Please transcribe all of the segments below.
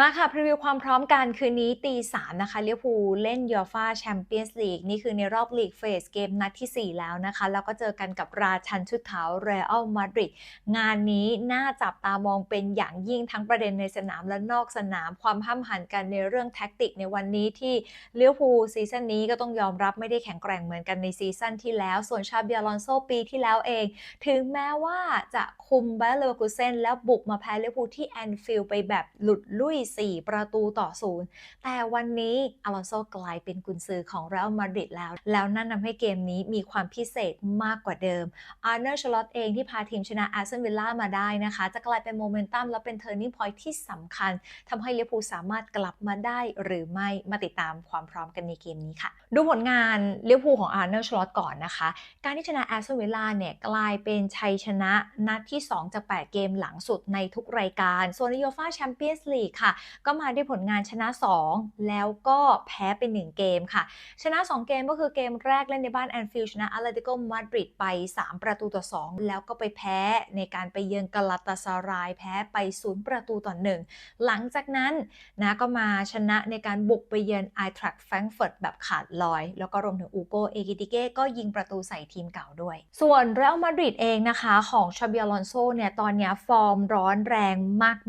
มาค่ะพรีวิวความพร้อมกันคืนนี้ตีสามนะคะเลี้ยวภูเล่นยูฟาแชมเปี้ยนส์ลีกนี่คือในรอบลีกเฟสเกมนัดที่ 4 แล้วนะคะ แล้วก็เจอกันกับราชันชุดขาวเรอัลมาดริดงานนี้น่าจับตามองเป็นอย่างยิ่งทั้งประเด็นในสนามและนอกสนามความห้ามหันกันในเรื่องแท็กติกในวันนี้ที่เลี้ยวภูซีซั่นนี้ก็ต้องยอมรับไม่ได้แข็งแกร่งเหมือนกันในซีซั่นที่แล้ว ส่วนชาเบียลอนโซปีที่แล้วเอง ถึงแม้ว่าจะคุมบเอร์เลอร์คูเซนแล้วบุกมาแพ้เลิเวอร์พูที่แอนฟิลด์ไปแบบหลุดลุ่ย4 ประตูต่อศูนย์แต่วันนี้อลอนโซกลายเป็นกุนซือของเรอัลมาดริดแล้ว แล้วนั่นทำให้เกมนี้มีความพิเศษมากกว่าเดิมอาร์เนอร์ชลอตเองที่พาทีมชนะแอสตันวิลล่ามาได้นะคะ จะกลายเป็นโมเมนตัมและเป็นเทอร์นิ่งพอยท์ที่สำคัญทำให้ลิเวอร์พูลสามารถกลับมาได้หรือไม่มาติดตามความพร้อมกันในเกมนี้ค่ะ ดูผลงานลิเวอร์พูลของอาร์เนอร์ชลอตก่อนนะคะ การที่ชนะแอสตันวิลล่าเนี่ยกลายเป็นชัยชนะนัดที่ 2 จาก 8 เกมหลังสุดในทุกรายการ ส่วนในยูฟาแชมเปี้ยนส์ลีกค่ะก็มาด้วยผลงานชนะ 2 แล้วก็แพ้เป็น1เกมค่ะ ชนะ 2 เกมก็คือเกมแรกเล่นในบ้านแอนฟิลชนะอาร์เลติโกมาดริดไป 3 ประตูต่อ 2 แล้วก็ไปแพ้ในการไปเยือนกาลาตาซารายแพ้ไป 0 ประตูต่อ 1 หลังจากนั้นนะก็มาชนะในการบุกไปเยือนไอทรัคแฟรงก์เฟิร์ตแบบขาดลอย แล้วก็รวมถึงอูโกเอกิติเก้ก็ยิงประตูใส่ทีมเก่าด้วย ส่วนเรอัลมาดริดเองนะคะ ของชาเบียลอนโซเนี่ยตอนนี้ฟอร์มร้อนแรง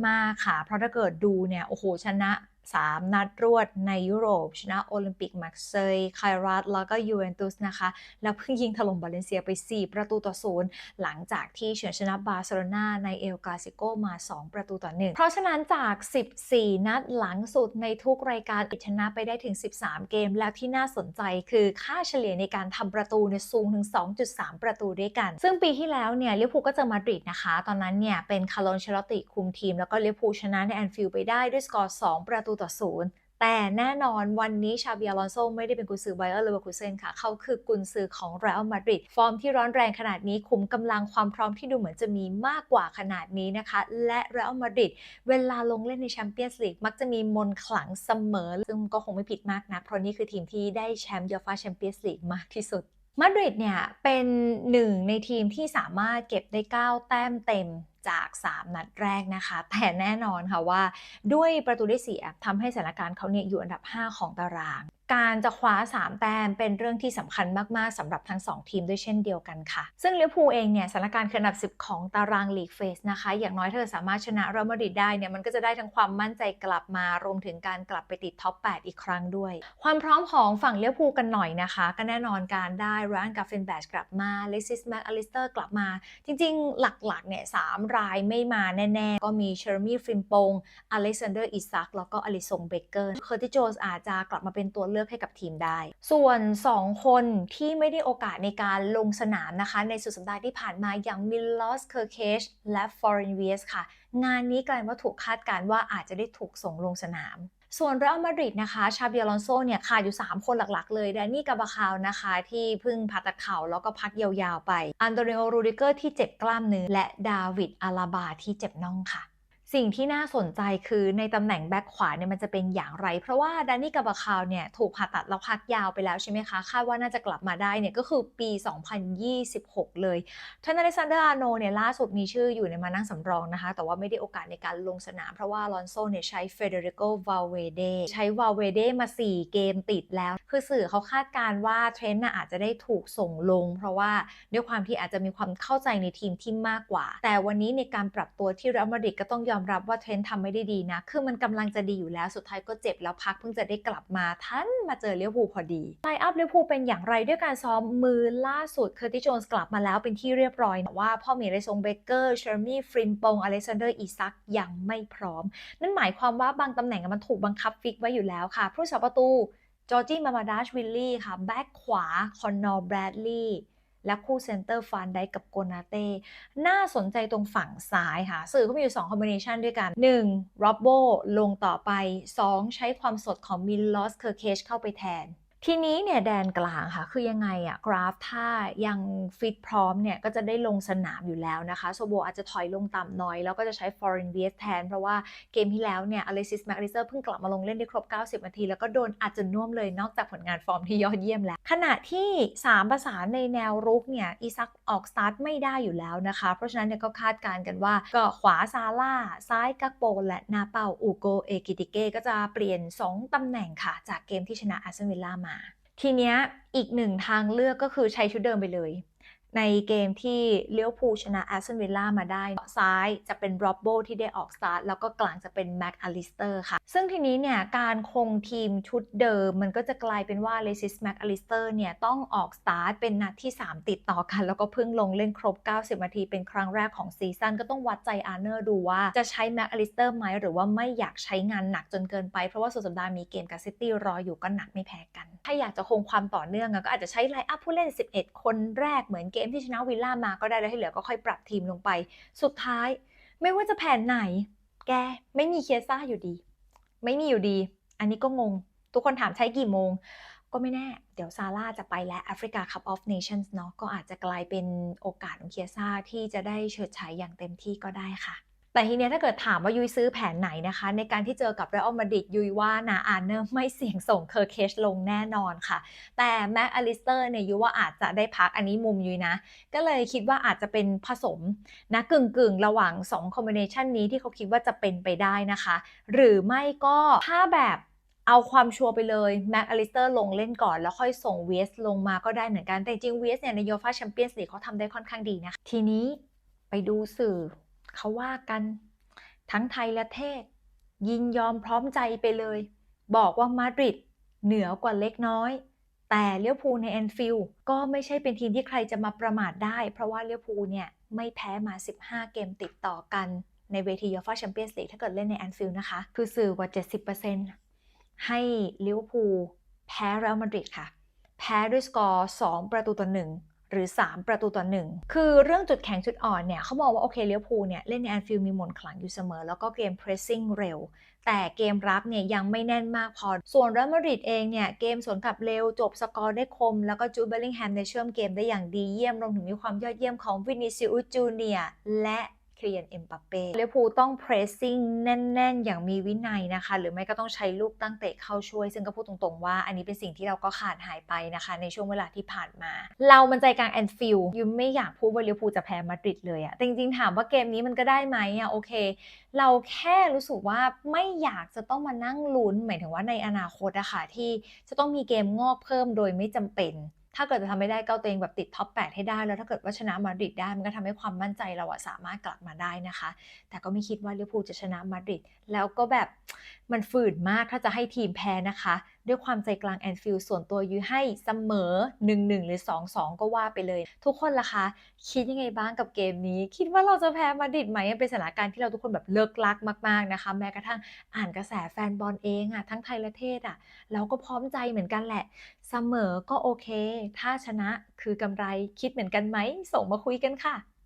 มากๆค่ะ เพราะถ้าเกิดดูเนี่ยโอ้โหชนะ 3 นัดรวดในยุโรป ชนะโอลิมปิกมาเซยไครัสแล้วก็ยูเวนตุสนะคะ แล้วเพิ่งยิงถล่มบาเลนเซียไป 4 ประตูต่อศูนย์หลังจากที่เฉือนชนะบาร์เซโลนาในเอลกาซิโกมา 2 ประตูต่อ1เพราะฉะนั้นจาก 14 นัดหลังสุดในทุกรายการชนะไปได้ถึง 13 เกม แล้วที่น่าสนใจคือค่าเฉลี่ยในการทำประตูเนี่ยสูงถึง 2.3 ประตูด้วยกัน ซึ่งปีที่แล้วเนี่ยลิเวอร์พูลก็เจอมาดริดนะคะ ตอนนั้นเนี่ยเป็นคาร์ลอนเชลติคุมทีม แล้วก็ลิเวอร์พูลชนะในแอนฟิลด์ไปได้ด้วยสกอร์ 2 ประตูต่อศูนย์แต่แน่นอนวันนี้ชาเบียลอนโซไม่ได้เป็นกุนซือไบเออร์เลเวอร์คูเซนค่ะ เขาคือกุนซือของเรอัลมาดริดฟอร์มที่ร้อนแรงขนาดนี้คุมกำลังความพร้อมที่ดูเหมือนจะมีมากกว่าขนาดนี้นะคะ และเรอัลมาดริดเวลาลงเล่นในแชมเปี้ยนส์ลีกมักจะมีมนขลังเสมอ ซึ่งก็คงไม่ผิดมากนะเพราะนี่คือทีมที่ได้แชมป์ยูฟ่าแชมเปี้ยนส์ลีกมากที่สุด มาดริดเนี่ยเป็นหนึ่งในทีมที่สามารถเก็บได้ 9 แต้มเต็มจาก 3 นัดแรกนะคะ แต่แน่นอนค่ะว่าด้วยประตูได้เสียทำให้สถานการณ์เขาเนี่ยอยู่อันดับ 5 ของตาราง การจะคว้า 3 แต้มเป็นเรื่องที่สำคัญมากๆสำหรับทั้ง 2 ทีมด้วยเช่นเดียวกันค่ะ ซึ่งลิเวอร์พูลเองเนี่ยสถานการณ์คืออันดับ 10 ของตารางลีกเฟสนะคะ อย่างน้อยเธอสามารถชนะเรอัลมาดริดได้เนี่ยมันก็จะได้ทั้งความมั่นใจกลับมารวมถึงการกลับไปติดท็อป 8 อีกครั้งด้วย ความพร้อมของฝั่งลิเวอร์พูลกันหน่อยนะคะ ก็แน่นอนการได้รานกาเฟนแบชกลับมาเลซิสแม็กอลิสเตอร์กลับมา จริงๆ หลักๆเนี่ยสามรายไม่มาแน่ๆ ก็มีเชอร์มี่ฟริมปงอเล็กซานเดอร์อิซักแล้วก็อลิซงเบเกอร์เคอร์ติโจสอาจจะกลับมาเป็นตัวเลือกให้กับทีมได้ ส่วน 2 คนที่ไม่ได้โอกาสในการลงสนามนะคะ ในสุดสัปดาห์ที่ผ่านมาอย่างมิลลอสเคอร์เคชและฟอร์เรนเวียสค่ะ งานนี้กลายว่าถูกคาดการณ์ว่าอาจจะได้ถูกส่งลงสนามส่วนเรอัลมาดริดนะคะ ชาเบียลอนโซเนี่ยขาดอยู่ 3 คนหลักๆ เลยแดนนี่กาบาคาวนะคะ ที่เพิ่งผ่าตัดเข่าแล้วก็พักยาวๆไป อันโตนิโอ รูดิเกอร์ที่เจ็บกล้ามเนื้อและดาวิดอาลาบาที่เจ็บน่องค่ะ สิ่งที่น่าสนใจคือในตำแหน่งแบ็คขวาเนี่ยมันจะเป็นอย่างไร เพราะว่าดานนี่กาบาคาวเนี่ยถูกผ่าตัดแล้วพักยาวไปแล้วใช่ไหมคะ คาดว่าน่าจะกลับมาได้เนี่ยก็คือปี 2026 เลยเทรนต์อเล็กซานเดอร์อาโนเนี่ยล่าสุดมีชื่ออยู่ในมานั่งสำรองนะคะ แต่ว่าไม่ได้โอกาสในการลงสนาม เพราะว่าลอนโซเนี่ยใช้เฟเดริโกวาเวเดใช้วาเวเดมา 4 เกมติดแล้ว คือสื่อเขาคาดการณ์ว่าเทรนต์น่ะอาจจะได้ถูกส่งลง เพราะว่าด้วยความที่อาจจะมีความเข้าใจในทีมที่มากกว่า แต่วันนี้ในการปรับตัวที่เรอัลมาดริดก็ต้องยอมรับว่าเทรนต์ทำไม่ได้ดีนะ คือมันกำลังจะดีอยู่แล้วสุดท้ายก็เจ็บแล้วพักเพิ่งจะได้กลับมาทันมาเจอเลี้ยวภูพอดีไลอัพเลี้ยวภูเป็นอย่างไรด้วยการซ้อมมือล่าสุดเคอร์ติโจนส์กลับมาแล้วเป็นที่เรียบร้อยแต่ว่าพ่อหมีไรซงเบเกอร์เชอร์มี่ฟริมปงอเล็กซานเดอร์อีซักยังไม่พร้อม นั่นหมายความว่าบางตำแหน่งมันถูกบังคับฟิกไว้อยู่แล้วค่ะผู้สาประตูจอร์จี้มามาดาชวิลลี่ค่ะแบ็คขวาคอนนอร์แบรดลีย์ และคู่เซนเตอร์ฟานไดกับโกนาเต้ น่าสนใจตรงฝั่งซ้ายค่ะ สื่อเขามีอยู่ 2 คอมบิเนชันด้วยกัน 1. ร็อบโบลงต่อไป 2. ใช้ความสดของมิลลอสเคอร์เคชเข้าไปแทน ทีนี้เนี่ยแดนกลางค่ะ คือยังไงอะกราฟถ้ายังฟิตพร้อมเนี่ยก็จะได้ลงสนามอยู่แล้วนะคะโซโบอาจจะถอยลงต่ำน้อย แล้วก็จะใช้ foreign v s แทน เพราะว่าเกมที่แล้วเนี่ยอเลซิสแมคอลิเตอร์เพิ่งกลับมาลงเล่นได้ครบ 90 นาที แล้วก็โดนอาจจะน่วมเลยนอกจากผลงานฟอร์มที่ยอดเยี่ยมแล้ว ขณะที่ 3 ประสานในแนวรุกเนี่ยอีซักออกสตาร์ทไม่ได้อยู่แล้วนะคะ เพราะฉะนั้นเนี่ยก็คาดการณ์กันว่าก็ขวาซาร่าซ้ายกักโปและนาเปาอูโกเอกิติเก้ก็จะเปลี่ยน 2ตำแหน่งค่ะ จากเกมที่ชนะอาร์เซนอลวิลล่ามา ทีเนี้ยอีกหนึ่งทางเลือกก็คือใช้ชุดเดิมไปเลย ในเกมที่เลี้ยวภูชนะแอสตันวิลล่ามาได้ ซ้ายจะเป็นบรอบโบที่ได้ออกสตาร์ทแล้วก็กลางจะเป็นแม็กอลิสเตอร์ค่ะ ซึ่งทีนี้เนี่ย การคงทีมชุดเดิม มันก็จะกลายเป็นว่าเลซิสแม็กอลิสเตอร์เนี่ย ต้องออกสตาร์ทเป็นนัดที่ 3 ติดต่อกัน แล้วก็เพิ่งลงเล่นครบ 90 นาที เป็นครั้งแรกของซีซั่นก็ต้องวัดใจอาร์เนอร์ดูว่าจะใช้แม็กอลิสเตอร์ไหมหรือว่าไม่อยากใช้งานหนักจนเกินไปเพราะว่าสุดสัปดาห์มีเกมกับซิตี้รออยู่ก็หนักไม่แพ้กัน ถ้าอยากจะคงความต่อเนื่องก็อาจจะใช้ไลน์อัพผู้เล่น 11 คนแรกเหมือนเเกมที่ชนะวิลล่ามาก็ได้แล้วที่เหลือก็ค่อยปรับทีมลงไป สุดท้าย ไม่ว่าจะแผนไหน แกไม่มีเคียซ่าอยู่ดี ไม่มีอยู่ดี อันนี้ก็งง ทุกคนถามใช้กี่โมง ก็ไม่แน่ เดี๋ยวซาร่าจะไปและแอฟริกาคัพออฟเนชั่นส์เนาะก็อาจจะกลายเป็นโอกาสของเคียซ่าที่จะได้เฉิดฉายอย่างเต็มที่ก็ได้ค่ะ แต่ทีเนี้ยถ้าเกิดถามว่ายุ้ยซื้อแผนไหนนะคะ ในการที่เจอกับเรอัลมาดริดยุ้ยว่านาอาเนอร์ไม่เสี่ยงส่งเคอร์เคชลงแน่นอนค่ะ แต่แม็กอลิสเตอร์เนี่ยยุ้ยว่าอาจจะได้พักอันนี้มุมยุ้ยนะ ก็เลยคิดว่าอาจจะเป็นผสมนะกึ่งกึ่งระหว่าง2คอมบิเนชันนี้ที่เขาคิดว่าจะเป็นไปได้นะคะ หรือไม่ก็ถ้าแบบเอาความชัวร์ไปเลยแม็กอลิสเตอร์ลงเล่นก่อนแล้วค่อยส่งเวสลงมาก็ได้เหมือนกัน แต่จริงเวสเนี่ยในโยฟ่าแชมเปี้ยนส์ลีกเขาทำได้ค่อนข้างดีนะคะทีนี้ไปดูสื่อ เขาว่ากัน ทั้งไทยและเทศ ยินยอมพร้อมใจไปเลย บอกว่ามาดริดเหนือกว่าเล็กน้อย แต่เลี้ยวภูในแอนฟิลด์ก็ไม่ใช่เป็นทีมที่ใครจะมาประมาทได้ เพราะว่าเลี้ยวภูเนี่ยไม่แพ้มา 15 เกมติดต่อกันในเวทียูฟ่าแชมเปี้ยนส์ลีกถ้าเกิดเล่นในแอนฟิลด์นะคะ คือสื่อกว่า 70%ให้เลี้ยวภูลแพ้เรอัลมาดริดค่ะ แพ้ด้วยสกอร์ 2 ประตูต่อ1 หรือ 3 ประตูต่อ 1 คือเรื่องจุดแข็งจุดอ่อนเนี่ยเขามองว่าโอเคเลี้ยวภูเนี่ย เล่นในแอนฟิลมีมนขลังอยู่เสมอ แล้วก็เกม pressing เร็ว แต่เกมรับเนี่ยยังไม่แน่นมากพอ ส่วนเรอัลมาดริดเองเนี่ย เกมสวนกลับเร็ว จบสกอร์ได้คม แล้วก็จูเบลลิงแฮมในเชื่อมเกมได้อย่างดีเยี่ยมรวมถึงมีความยอดเยี่ยมของวินิซิอุสจูเนียและ เคลียนเอ็มบัปเป้เลี้ยวภูต้อง pressing แน่น ๆ อย่างมีวินัยนะคะ หรือไม่ก็ต้องใช้ลูกตั้งเตะเข้าช่วย ซึ่งก็พูดตรงๆว่าอันนี้เป็นสิ่งที่เราก็ขาดหายไปนะคะ ในช่วงเวลาที่ผ่านมา เรามันใจกลางแอนฟิลยูไม่อยากพูดว่าเลี้ยวภูจะแพ้มาดริดเลยอะแต่จริงๆถามว่าเกมนี้มันก็ได้ไหมอะโอเค เราแค่รู้สึกว่าไม่อยากจะต้องมานั่งลุ้นหมายถึงว่าในอนาคตอะค่ะที่จะต้องมีเกมงอกเพิ่มโดยไม่จำเป็น ถ้าเกิดจะทำไม่ได้เก้าตัวเองแบบติดท็อป 8 ให้ได้ แล้วถ้าเกิดว่าชนะมาดริดได้มันก็ทำให้ความมั่นใจเราอะสามารถกลับมาได้นะคะ แต่ก็ไม่คิดว่าลิเวอร์พูลจะชนะมาดริดแล้วก็แบบมันฝืนมากถ้าจะให้ทีมแพ้นะคะ ด้วยความใจกลางแอนฟิลส่วนตัวยุ้ยให้เสมอ 1-1 หรือ 2-2 ก็ว่าไปเลย ทุกคนล่ะคะ คิดยังไงบ้างกับเกมนี้ คิดว่าเราจะแพ้มาดริดไหมเป็นสถานการณ์ที่เราทุกคนแบบเลิกลักมาก ๆนะคะ แม้กระทั่งอ่านกระแสแฟนบอลเองอะทั้งไทยและเทศอะเราก็พร้อมใจเหมือนกันแหละ เสมอก็โอเค ถ้าชนะคือกำไรคิดเหมือนกันไหมส่งมาคุยกันค่ะ